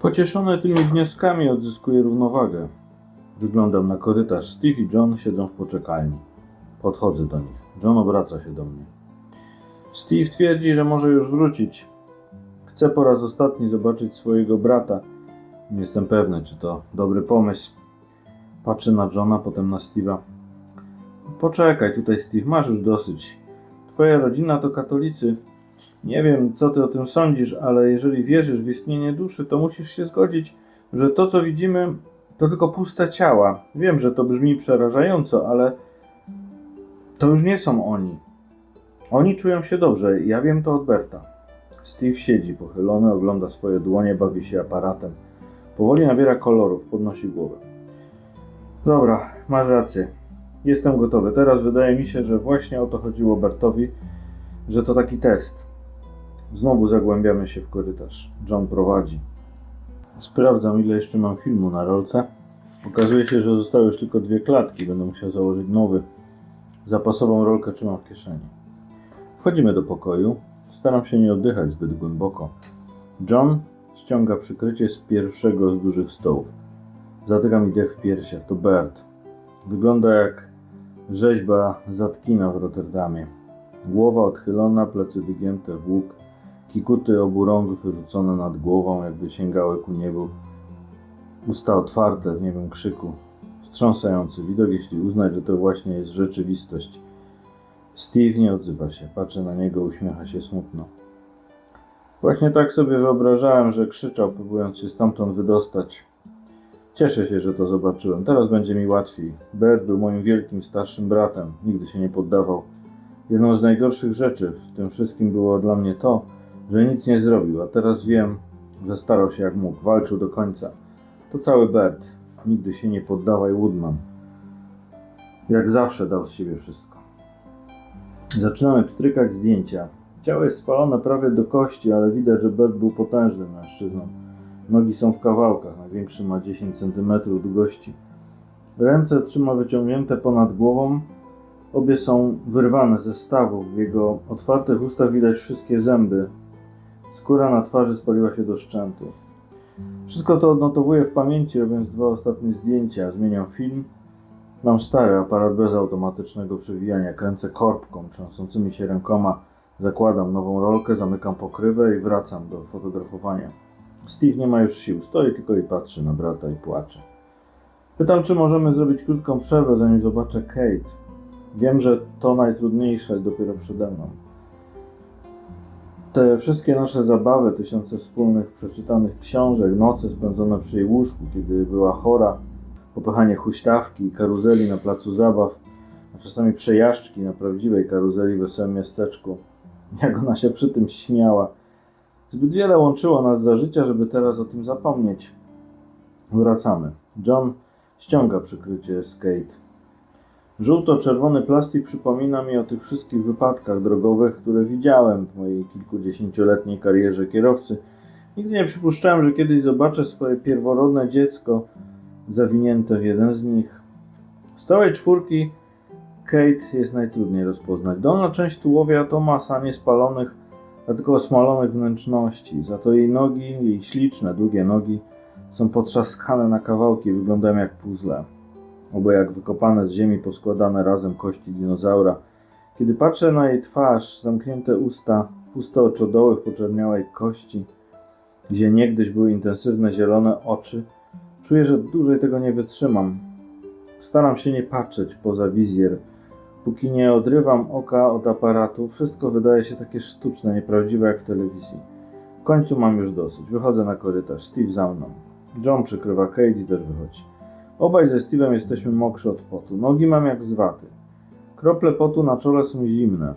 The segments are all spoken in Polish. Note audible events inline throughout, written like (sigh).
Pocieszony tymi wnioskami odzyskuję równowagę. Wyglądam na korytarz. Steve i John siedzą w poczekalni. Podchodzę do nich. John obraca się do mnie. Steve twierdzi, że może już wrócić. Chce po raz ostatni zobaczyć swojego brata. Nie jestem pewny, czy to dobry pomysł. Patrzę na Johna, potem na Steve'a. Poczekaj tutaj, Steve, masz już dosyć. Twoja rodzina to katolicy. Nie wiem, co ty o tym sądzisz, ale jeżeli wierzysz w istnienie duszy, to musisz się zgodzić, że to, co widzimy, to tylko puste ciała. Wiem, że to brzmi przerażająco, ale to już nie są oni. Oni czują się dobrze, ja wiem to od Berta. Steve siedzi pochylony, ogląda swoje dłonie, bawi się aparatem. Powoli nabiera kolorów, podnosi głowę. Dobra, masz rację. Jestem gotowy. Teraz wydaje mi się, że właśnie o to chodziło Bertowi, że to taki test. Znowu zagłębiamy się w korytarz. John prowadzi. Sprawdzam, ile jeszcze mam filmu na rolce. Okazuje się, że zostały już tylko dwie klatki. Będę musiał założyć nowy. Zapasową rolkę trzymam w kieszeni. Wchodzimy do pokoju. Staram się nie oddychać zbyt głęboko. John ściąga przykrycie z pierwszego z dużych stołów. Zatyka mi dech w piersiach. To Bert. Wygląda jak rzeźba Zatkina w Rotterdamie. Głowa odchylona, plecy wygięte w łuk, kikuty obu rąk wyrzucone nad głową, jakby sięgały ku niebu. Usta otwarte w niebym krzyku. Wstrząsający widok, jeśli uznać, że to właśnie jest rzeczywistość. Steve nie odzywa się, patrzy na niego, uśmiecha się smutno. Właśnie tak sobie wyobrażałem, że krzyczał, próbując się stamtąd wydostać. Cieszę się, że to zobaczyłem. Teraz będzie mi łatwiej. Bert był moim wielkim starszym bratem. Nigdy się nie poddawał. Jedną z najgorszych rzeczy w tym wszystkim było dla mnie to, że nic nie zrobił, a teraz wiem, że starał się jak mógł, walczył do końca. To cały Bert. Nigdy się nie poddawaj, Woodman. Jak zawsze dał z siebie wszystko. Zaczynamy pstrykać zdjęcia. Ciało jest spalone prawie do kości, ale widać, że Bert był potężnym mężczyzną. Nogi są w kawałkach, największy ma 10 cm długości. Ręce trzyma wyciągnięte ponad głową, Obie są wyrwane ze stawów. W jego otwartych ustach widać wszystkie zęby. Skóra na twarzy spaliła się do szczętu. Wszystko to odnotowuję w pamięci, robiąc dwa ostatnie zdjęcia. Zmieniam film. Mam stary aparat bez automatycznego przewijania. Kręcę korbką, trzęsącymi się rękoma. Zakładam nową rolkę, zamykam pokrywę i wracam do fotografowania. Steve nie ma już sił. Stoi tylko i patrzy na brata i płacze. Pytam, czy możemy zrobić krótką przerwę, zanim zobaczę Kate. Wiem, że to najtrudniejsze dopiero przede mną. Te wszystkie nasze zabawy, tysiące wspólnych przeczytanych książek, noce spędzone przy jej łóżku, kiedy była chora, popychanie huśtawki, karuzeli na placu zabaw, a czasami przejażdżki na prawdziwej karuzeli w wesołym miasteczku. (laughs) Jak ona się przy tym śmiała. Zbyt wiele łączyło nas za życia, żeby teraz o tym zapomnieć. Wracamy. John ściąga przykrycie z Kate. Żółto-czerwony plastik przypomina mi o tych wszystkich wypadkach drogowych, które widziałem w mojej kilkudziesięcioletniej karierze kierowcy. Nigdy nie przypuszczałem, że kiedyś zobaczę swoje pierworodne dziecko zawinięte w jeden z nich. Z całej czwórki Kate jest najtrudniej rozpoznać. Dolna część tułowia to masa niespalonych, a tylko osmalonych wnętrzności. Za to jej nogi, jej śliczne, długie nogi są potrzaskane na kawałki, wyglądają jak puzzle obo jak wykopane z ziemi poskładane razem kości dinozaura. Kiedy patrzę na jej twarz, zamknięte usta, puste oczodoły w poczerniałej kości, gdzie niegdyś były intensywne zielone oczy, czuję, że dłużej tego nie wytrzymam. Staram się nie patrzeć poza wizjer. Póki nie odrywam oka od aparatu, wszystko wydaje się takie sztuczne, nieprawdziwe jak w telewizji. W końcu mam już dosyć. Wychodzę na korytarz. Steve za mną. John przykrywa Kate i też wychodzi. Obaj ze Steve'em jesteśmy mokrzy od potu. Nogi mam jak z waty. Krople potu na czole są zimne.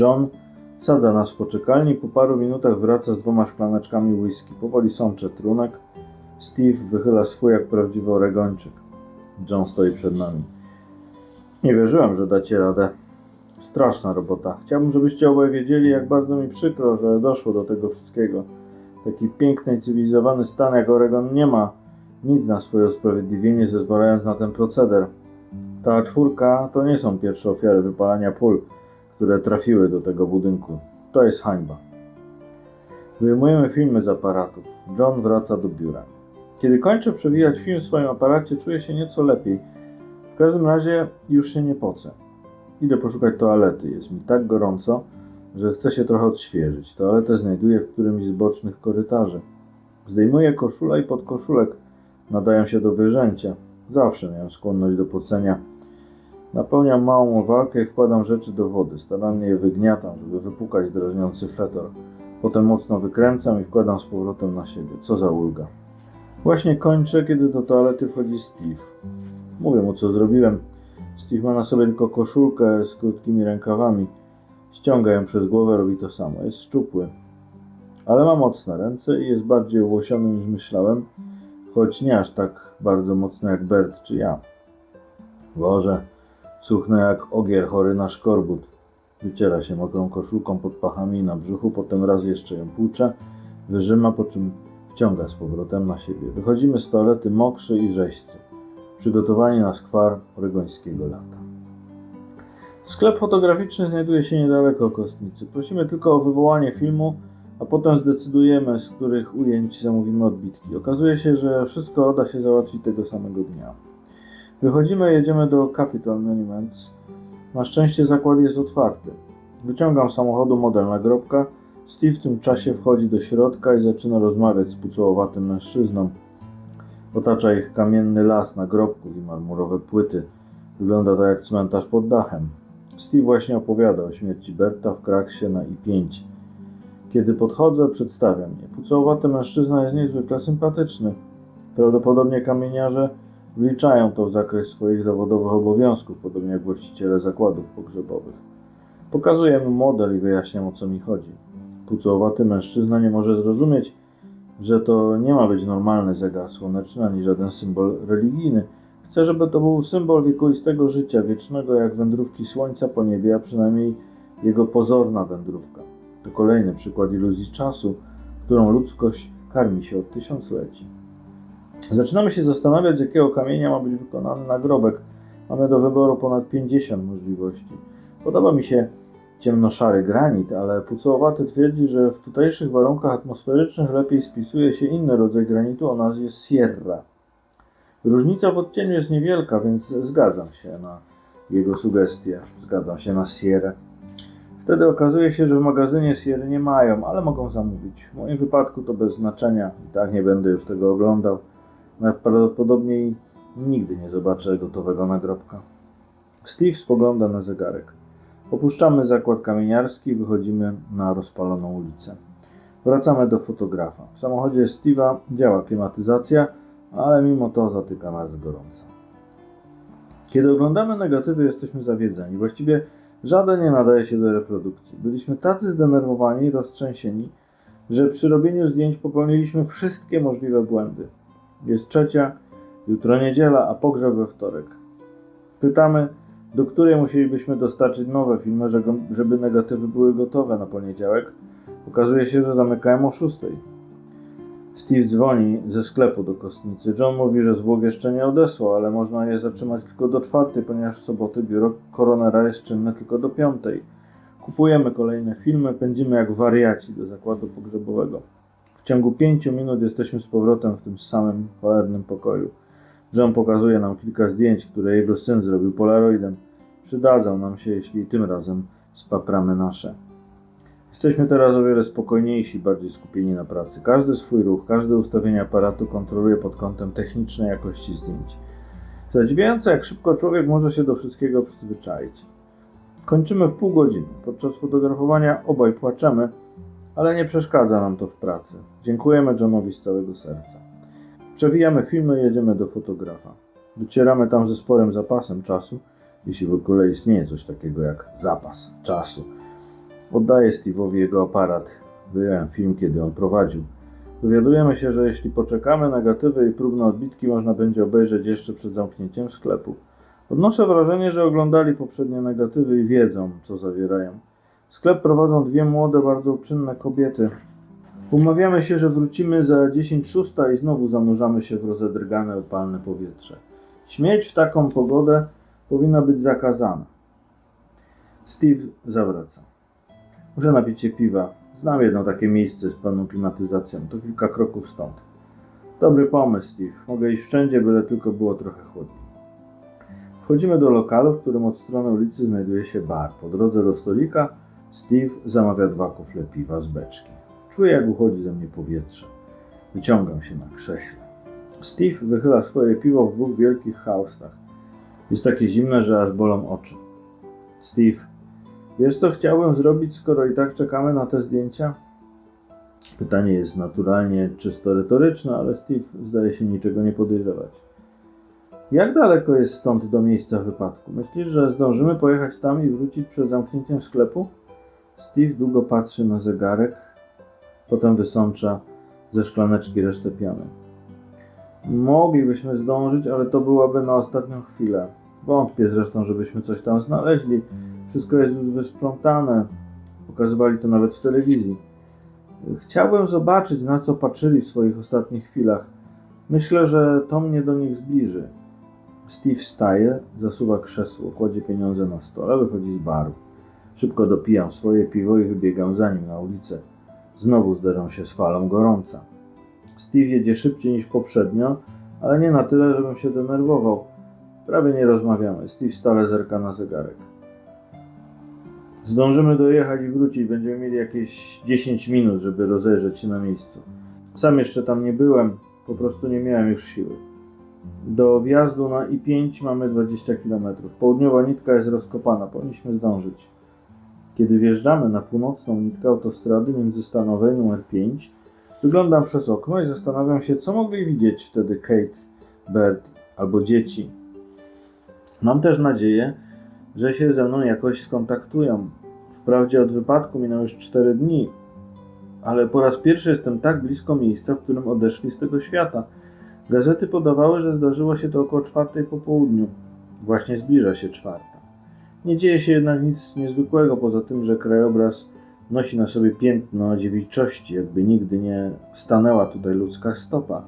John sadza nas w poczekalni po paru minutach wraca z dwoma szklaneczkami whisky. Powoli sączę trunek. Steve wychyla swój jak prawdziwy oregończyk. John stoi przed nami. Nie wierzyłem, że dacie radę. Straszna robota. Chciałbym, żebyście obaj wiedzieli, jak bardzo mi przykro, że doszło do tego wszystkiego. Taki piękny cywilizowany stan jak Oregon nie ma nic na swoje usprawiedliwienie, zezwalając na ten proceder. Ta czwórka to nie są pierwsze ofiary wypalania pól, które trafiły do tego budynku. To jest hańba. Wyjmujemy filmy z aparatów. John wraca do biura. Kiedy kończę przewijać film w swoim aparacie, czuję się nieco lepiej. W każdym razie już się nie pocę. Idę poszukać toalety. Jest mi tak gorąco, że chcę się trochę odświeżyć. Toaletę znajduję w którymś z bocznych korytarzy. Zdejmuję koszulę i podkoszulek nadają się do wyrzęcia. Zawsze miałem skłonność do pocenia. Napełniam małą walkę i wkładam rzeczy do wody. Starannie je wygniatam, żeby wypukać drażniący fetor. Potem mocno wykręcam i wkładam z powrotem na siebie. Co za ulga. Właśnie kończę, kiedy do toalety wchodzi Steve. Mówię mu, co zrobiłem. Steve ma na sobie tylko koszulkę z krótkimi rękawami. Ściąga ją przez głowę, robi to samo. Jest szczupły. Ale ma mocne ręce i jest bardziej owłosiony niż myślałem, choć nie aż tak bardzo mocno jak Bert czy ja. Boże, suchnę jak ogier chory na szkorbut. Wyciera się mokrą koszulką pod pachami na brzuchu, potem raz jeszcze ją płucze, wyżyma, po czym wciąga z powrotem na siebie. Wychodzimy z toalety mokrzy i rzeźcy, przygotowani na skwar oregońskiego lata. Sklep fotograficzny znajduje się niedaleko Kostnicy. Prosimy tylko o wywołanie filmu, a potem zdecydujemy, z których ujęć zamówimy odbitki. Okazuje się, że wszystko da się załatwić tego samego dnia. Wychodzimy, jedziemy do Capitol Monuments. Na szczęście zakład jest otwarty. Wyciągam z samochodu model nagrobka. Steve w tym czasie wchodzi do środka i zaczyna rozmawiać z pucołowatym mężczyzną. Otacza ich kamienny las nagrobków i marmurowe płyty. Wygląda to jak cmentarz pod dachem. Steve właśnie opowiada o śmierci Berta w kraksie na I-5. Kiedy podchodzę, przedstawia mnie. Pucołowaty mężczyzna jest niezwykle sympatyczny. Prawdopodobnie kamieniarze wliczają to w zakres swoich zawodowych obowiązków, podobnie jak właściciele zakładów pogrzebowych. Pokazuję mu model i wyjaśniam o co mi chodzi. Pucołowaty mężczyzna nie może zrozumieć, że to nie ma być normalny zegar słoneczny ani żaden symbol religijny. Chcę, żeby to był symbol wiekuistego życia wiecznego, jak wędrówki słońca po niebie, a przynajmniej jego pozorna wędrówka. To kolejny przykład iluzji czasu, którą ludzkość karmi się od tysiącleci. Zaczynamy się zastanawiać, z jakiego kamienia ma być wykonany nagrobek. Mamy do wyboru ponad 50 możliwości. Podoba mi się ciemnoszary granit, ale pucołowaty twierdzi, że w tutejszych warunkach atmosferycznych lepiej spisuje się inny rodzaj granitu o nazwie Sierra. Różnica w odcieniu jest niewielka, więc zgadzam się na jego sugestie. Zgadzam się na Sierra. Wtedy okazuje się, że w magazynie Sierra nie mają, ale mogą zamówić. W moim wypadku to bez znaczenia. I tak nie będę już tego oglądał. Najprawdopodobniej nigdy nie zobaczę gotowego nagrobka. Steve spogląda na zegarek. Opuszczamy zakład kamieniarski i wychodzimy na rozpaloną ulicę. Wracamy do fotografa. W samochodzie Steve'a działa klimatyzacja, ale mimo to zatyka nas gorąco. Kiedy oglądamy negatywy, jesteśmy zawiedzeni. Właściwie żaden nie nadaje się do reprodukcji. Byliśmy tacy zdenerwowani i roztrzęsieni, że przy robieniu zdjęć popełniliśmy wszystkie możliwe błędy. Jest trzecia, jutro niedziela, a pogrzeb we wtorek. Pytamy, do której musielibyśmy dostarczyć nowe filmy, żeby- negatywy były gotowe na poniedziałek. Okazuje się, że zamykają o 6. Steve dzwoni ze sklepu do kostnicy. John mówi, że zwłok jeszcze nie odesłał, ale można je zatrzymać tylko do czwartej, ponieważ w soboty biuro koronera jest czynne tylko do piątej. Kupujemy kolejne filmy, pędzimy jak wariaci do zakładu pogrzebowego. W ciągu pięciu minut jesteśmy z powrotem w tym samym cholernym pokoju. John pokazuje nam kilka zdjęć, które jego syn zrobił polaroidem. Przydadzą nam się, jeśli tym razem spapramy nasze. Jesteśmy teraz o wiele spokojniejsi, bardziej skupieni na pracy. Każdy swój ruch, każde ustawienie aparatu kontroluje pod kątem technicznej jakości zdjęć. Zadziwiające, jak szybko człowiek może się do wszystkiego przyzwyczaić. Kończymy w pół godziny. Podczas fotografowania obaj płaczemy, ale nie przeszkadza nam to w pracy. Dziękujemy Johnowi z całego serca. Przewijamy filmy i jedziemy do fotografa. Docieramy tam ze sporym zapasem czasu, jeśli w ogóle istnieje coś takiego jak zapas czasu. Oddaję Steve'owi jego aparat. Wyjąłem film, kiedy on prowadził. Dowiadujemy się, że jeśli poczekamy, negatywy i próbne odbitki można będzie obejrzeć jeszcze przed zamknięciem sklepu. Odnoszę wrażenie, że oglądali poprzednie negatywy i wiedzą, co zawierają. Sklep prowadzą dwie młode, bardzo uczynne kobiety. Umawiamy się, że wrócimy za 10 szósta i znowu zanurzamy się w rozedrgane, upalne powietrze. Śmieć w taką pogodę powinna być zakazana. Steve zawraca. Napić się piwa. Znam jedno takie miejsce z pełną klimatyzacją. To kilka kroków stąd. Dobry pomysł, Steve. Mogę iść wszędzie, byle tylko było trochę chłodniej. Wchodzimy do lokalu, w którym od strony ulicy znajduje się bar. Po drodze do stolika Steve zamawia dwa kufle piwa z beczki. Czuję, jak uchodzi ze mnie powietrze. Wyciągam się na krześle. Steve wychyla swoje piwo w dwóch wielkich haustach. Jest takie zimne, że aż bolą oczy. Steve, wiesz co chciałbym zrobić, skoro i tak czekamy na te zdjęcia? Pytanie jest naturalnie czysto retoryczne, ale Steve zdaje się niczego nie podejrzewać. Jak daleko jest stąd do miejsca wypadku? Myślisz, że zdążymy pojechać tam i wrócić przed zamknięciem sklepu? Steve długo patrzy na zegarek, potem wysącza ze szklaneczki resztę piany. Moglibyśmy zdążyć, ale to byłaby na ostatnią chwilę. Wątpię zresztą, żebyśmy coś tam znaleźli. Wszystko jest już wysprzątane. Pokazywali to nawet w telewizji. Chciałbym zobaczyć, na co patrzyli w swoich ostatnich chwilach. Myślę, że to mnie do nich zbliży. Steve wstaje, zasuwa krzesło, kładzie pieniądze na stole, wychodzi z baru. Szybko dopijam swoje piwo i wybiegam za nim na ulicę. Znowu zderzam się z falą gorąca. Steve jedzie szybciej niż poprzednio, ale nie na tyle, żebym się denerwował. Prawie nie rozmawiamy. Steve stale zerka na zegarek. Zdążymy dojechać i wrócić. Będziemy mieli jakieś 10 minut, żeby rozejrzeć się na miejscu. Sam jeszcze tam nie byłem, po prostu nie miałem już siły. Do wjazdu na I5 mamy 20 km. Południowa nitka jest rozkopana, powinniśmy zdążyć. Kiedy wjeżdżamy na północną nitkę autostrady międzystanowej numer 5, wyglądam przez okno i zastanawiam się, co mogli widzieć wtedy Kate, Bert albo dzieci. Mam też nadzieję, że się ze mną jakoś skontaktują. Wprawdzie od wypadku minęły już 4 dni, ale po raz pierwszy jestem tak blisko miejsca, w którym odeszli z tego świata. Gazety podawały, że zdarzyło się to około czwartej po południu. Właśnie zbliża się czwarta. Nie dzieje się jednak nic niezwykłego, poza tym, że krajobraz nosi na sobie piętno dziewiczości, jakby nigdy nie stanęła tutaj ludzka stopa.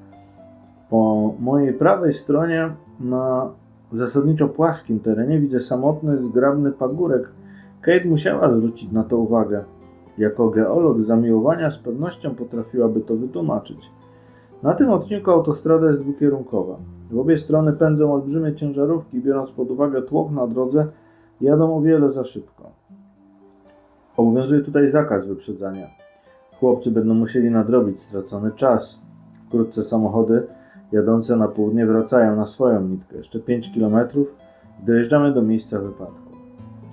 Po mojej prawej stronie na zasadniczo płaskim terenie widzę samotny, zgrabny pagórek. Kate musiała zwrócić na to uwagę. Jako geolog zamiłowania z pewnością potrafiłaby to wytłumaczyć. Na tym odcinku autostrada jest dwukierunkowa. W obie strony pędzą olbrzymie ciężarówki, biorąc pod uwagę tłok na drodze, jadą o wiele za szybko. Obowiązuje tutaj zakaz wyprzedzania. Chłopcy będą musieli nadrobić stracony czas. Wkrótce samochody jadące na południe wracają na swoją nitkę. Jeszcze 5 km dojeżdżamy do miejsca wypadku.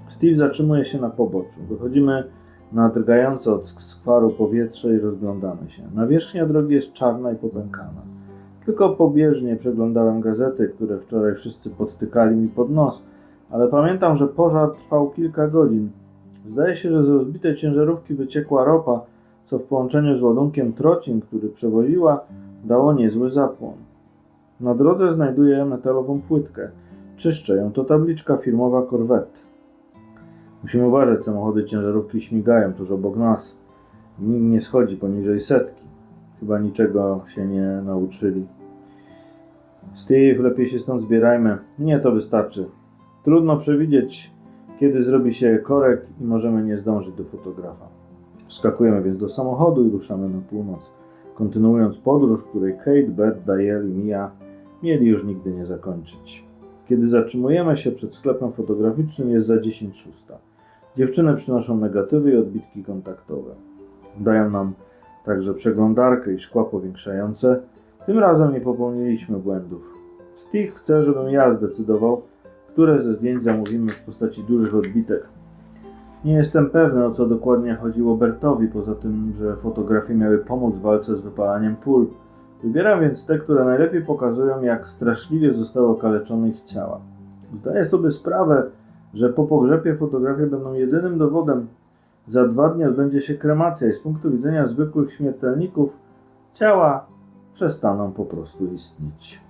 Steve zatrzymuje się na poboczu. Wychodzimy na drgające od skwaru powietrze i rozglądamy się. Nawierzchnia drogi jest czarna i popękana. Tylko pobieżnie przeglądałem gazety, które wczoraj wszyscy podtykali mi pod nos, ale pamiętam, że pożar trwał kilka godzin. Zdaje się, że z rozbitej ciężarówki wyciekła ropa, co w połączeniu z ładunkiem trocin, który przewoziła, dało niezły zapłon. Na drodze znajduję metalową płytkę. Czyszczę ją, to tabliczka firmowa Corvette. Musimy uważać, samochody ciężarówki śmigają tuż obok nas. Nikt nie schodzi poniżej setki. Chyba niczego się nie nauczyli. Steve, lepiej się stąd zbierajmy. Nie, to wystarczy. Trudno przewidzieć, kiedy zrobi się korek i możemy nie zdążyć do fotografa. Wskakujemy więc do samochodu i ruszamy na północ, kontynuując podróż, której Kate, Bert, Diane i Mia mieli już nigdy nie zakończyć. Kiedy zatrzymujemy się przed sklepem fotograficznym jest za 10 szósta. Dziewczyny przynoszą negatywy i odbitki kontaktowe. Dają nam także przeglądarkę i szkła powiększające. Tym razem nie popełniliśmy błędów. Steve chce, żebym ja zdecydował, które ze zdjęć zamówimy w postaci dużych odbitek. Nie jestem pewny, o co dokładnie chodziło Bertowi, poza tym, że fotografie miały pomóc w walce z wypalaniem pól. Wybieram więc te, które najlepiej pokazują, jak straszliwie zostały okaleczone ich ciała. Zdaję sobie sprawę, że po pogrzebie fotografie będą jedynym dowodem. Za dwa dni odbędzie się kremacja i z punktu widzenia zwykłych śmiertelników ciała przestaną po prostu istnieć.